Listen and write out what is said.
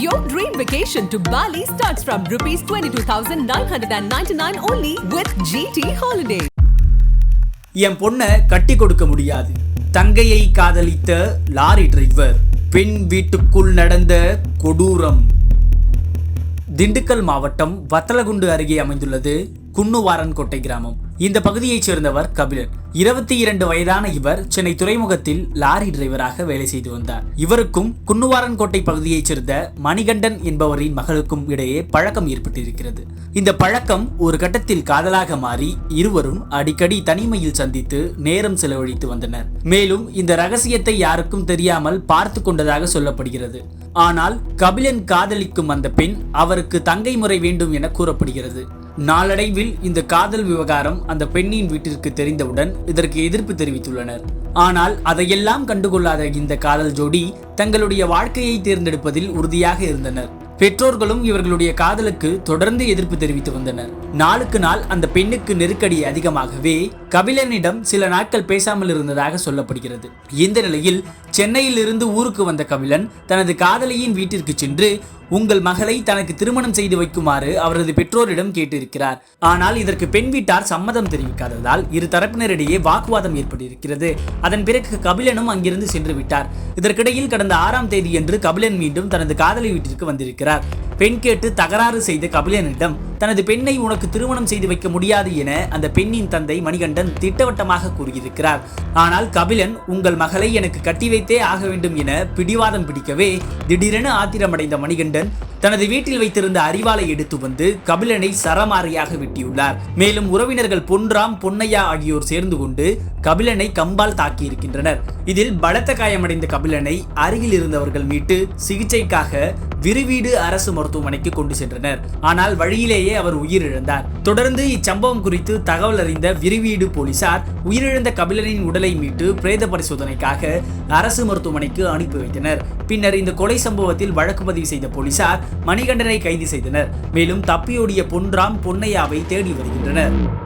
Your dream vacation to Bali starts from rupees 22,999 only with GT Holiday. என் பொண்ணை கட்டி கொடுக்க முடியாது. தங்கையை காதலித்த லாரி டிரைவர் பெண் வீட்டுக்குள் நடந்த கொடூரம். திண்டுக்கல் மாவட்டம் வத்தலகுண்டு அருகே அமைந்துள்ளது குன்னுவாரன்கோட்டை கிராமம். இந்த பகுதியைச் சேர்ந்தவர் கபிலன். இருபத்தி இரண்டு வயதான இவர் சென்னை துறைமுகத்தில் லாரி டிரைவராக வேலை செய்து வந்தார். இவருக்கும் குன்னுவாரன்கோட்டை பகுதியைச் சேர்ந்த மணிகண்டன் என்பவரின் மகளுக்கும் இடையே பழக்கம் ஏற்பட்டிருக்கிறது. இந்த பழக்கம் ஒரு கட்டத்தில் காதலாக மாறி இருவரும் அடிக்கடி தனிமையில் சந்தித்து நேரம் செலவழித்து வந்தனர். மேலும் இந்த ரகசியத்தை யாருக்கும் தெரியாமல் பார்த்து கொண்டதாக சொல்லப்படுகிறது. ஆனால் கபிலன் காதலிக்கும் அந்த பெண் அவருக்கு தங்கை முறை வேண்டும் என கூறப்படுகிறது. நாளடைவில் இந்த காதல் விவகாரம் அந்த பெண்ணின் வீட்டிற்கு தெரிந்தவுடன் இதற்கு எதிர்ப்பு தெரிவித்துள்ளனர். ஆனால் அதையெல்லாம் கண்டுகொள்ளாத இந்த காதல் ஜோடி தங்களுடைய வாழ்க்கையை தேர்ந்தெடுப்பதில் உறுதியாக இருந்தனர். பெற்றோர்களும் இவர்களுடைய காதலுக்கு தொடர்ந்து எதிர்ப்பு தெரிவித்து வந்தனர். நாளுக்கு நாள் அந்த பெண்ணுக்கு நெருக்கடி அதிகமாகவே கபிலனிடம் சில நாட்கள் பேசாமல் இருந்ததாக சொல்லப்படுகிறது. இந்த நிலையில் சென்னையில் இருந்து ஊருக்கு வந்த கபிலன் தனது காதலியின் வீட்டிற்கு சென்று உங்கள் மகளை தனக்கு திருமணம் செய்து வைக்குமாறு அவரது பெற்றோரிடம் கேட்டிருக்கிறார். ஆனால் இதற்கு பெண் வீட்டார் சம்மதம் தெரிவிக்காததால் இரு தரப்பினரிடையே வாக்குவாதம் ஏற்பட்டிருக்கிறது. அதன் பிறகு கபிலனும் அங்கிருந்து சென்று விட்டார். இதற்கிடையில் கடந்த ஆறாம் தேதியன்று கபிலன் மீண்டும் தனது காதலி வீட்டிற்கு வந்திருக்கிறார். பெண் கேட்டு தகராறு செய்த கபிலனிடம் தனது பெண்ணை உனக்கு திருமணம் செய்து வைக்க முடியாது என அந்த பெண்ணின் தந்தை மணிகண்டன் திட்டவட்டமாக கூறியிருக்கிறார். ஆனால் கபிலன் உங்கள் மகளை எனக்கு கட்டி வைத்தே ஆக வேண்டும் என பிடிவாதம் பிடிக்கவே திடீரென ஆத்திரமடைந்த மணிகண்டன் தனது வீட்டில் வைத்திருந்த அறிவாலை எடுத்து வந்து கபிலனை சரமாரியாக வெட்டியுள்ளார். மேலும் உறவினர்கள் பொன்ராம் பொன்னையா ஆகியோர் சேர்ந்து கொண்டு கபிலனை கம்பால் தாக்கியிருக்கின்றனர். இதில் பலத்த காயமடைந்த கபிலனை அருகில் இருந்தவர்கள் மீட்டு சிகிச்சைக்காக விருவீடு அரசு மருத்துவமனைக்கு கொண்டு சென்றனர். ஆனால் வழியிலேயே அவர் உயிரிழந்தார். தொடர்ந்து இச்சம்பவம் குறித்து தகவல் அறிந்த விருவீடு போலீசார் உயிரிழந்த கபிலனின் உடலை மீட்டு பிரேத பரிசோதனைக்காக அரசு மருத்துவமனைக்கு அனுப்பி வைத்தனர். பின்னர் இந்த கொலை சம்பவத்தில் வழக்கு பதிவு செய்த போலீசார் மணிகண்டனை கைது செய்தனர். மேலும் தப்பியோடிய பொன்ராம் பொன்னையாவை தேடி வருகின்றனர்.